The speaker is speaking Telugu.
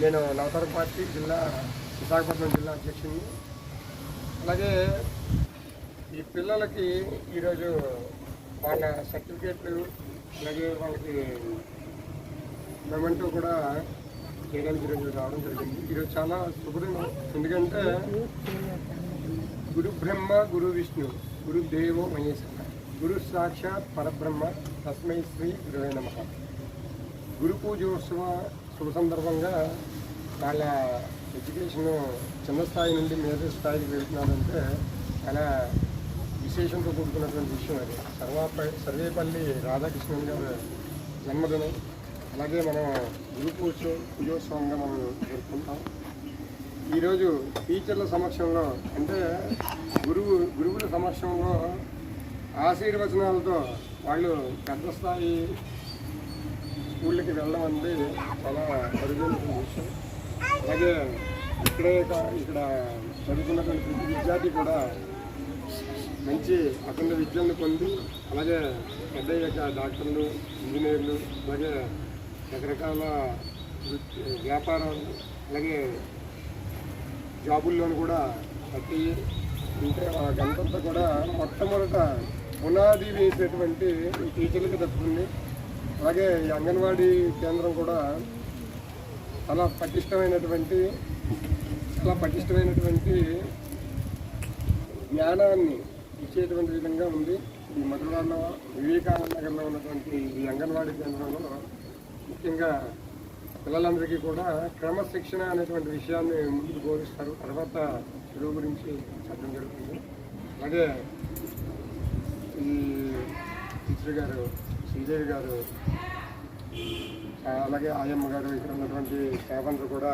నేను నవతరం పార్టీ జిల్లా విశాఖపట్నం జిల్లా అధ్యక్షుడిని. అలాగే ఈ పిల్లలకి ఈరోజు వాళ్ళ సర్టిఫికేట్లు అలాగే వాళ్ళకి మెమెంటో కూడా చేయడానికి ఈరోజు రావడం జరిగింది. ఈరోజు చాలా శుభదినం. ఎందుకంటే గురు బ్రహ్మ గురు విష్ణు గురుదేవో మహేశ్వర గురు సాక్షాత్ పరబ్రహ్మ తస్మై శ్రీ గురువే నమ. గురు పూజోత్సవ శుభ సందర్భంగా వాళ్ళ ఎడ్యుకేషన్ చిన్న స్థాయి నుండి మేజర్ స్థాయికి వెళ్తున్నారంటే చాలా విశేషంతో కూడుకున్నటువంటి విషయం అది. సర్వాప సర్వేపల్లి రాధాకృష్ణన్ గారి జన్మదినం. అలాగే మనం గురు పూజ పూజోత్సవంగా మనం జరుపుకుంటాం. ఈరోజు టీచర్ల సమక్షంలో అంటే గురువు గురువుల సమక్షంలో ఆశీర్వచనాలతో వాళ్ళు పెద్ద స్థాయి స్కూళ్ళకి వెళ్ళడం అనేది చాలా అరుదైన విషయం. అలాగే ఇక్కడే ఇక్కడ చదువుకున్నటువంటి ప్రతి విద్యార్థి కూడా మంచి అఖండ విద్యలను పొంది అలాగే పెద్ద యొక్క డాక్టర్లు ఇంజనీర్లు అలాగే రకరకాల వ్యాపారాలు అలాగే జాబుల్లోనూ కూడా ప్రతి అంటే ఆ గంటంతా కూడా మొట్టమొదట పునాది వేసేటువంటి టీచర్లకు తప్పుతుంది అలాగే ఈ అంగన్వాడీ కేంద్రం కూడా చాలా పటిష్టమైనటువంటి చాలా పటిష్టమైనటువంటి జ్ఞానాన్ని ఇచ్చేటువంటి విధంగా ఉంది. ఈ మధురాలో వివేకానంద నగర్లో ఉన్నటువంటి ఈ అంగన్వాడీ కేంద్రంలో ముఖ్యంగా పిల్లలందరికీ కూడా క్రమశిక్షణ అనేటువంటి విషయాన్ని ముందుకు బోధిస్తారు. తర్వాత చదువు గురించి చెప్పడం జరుగుతుంది. అలాగే ఈ టీచర్ గారు శ్రీదేవి గారు అలాగే ఆయమ్మ గారు ఇక్కడ ఉన్నటువంటి స్టాఫ్ అందరూ కూడా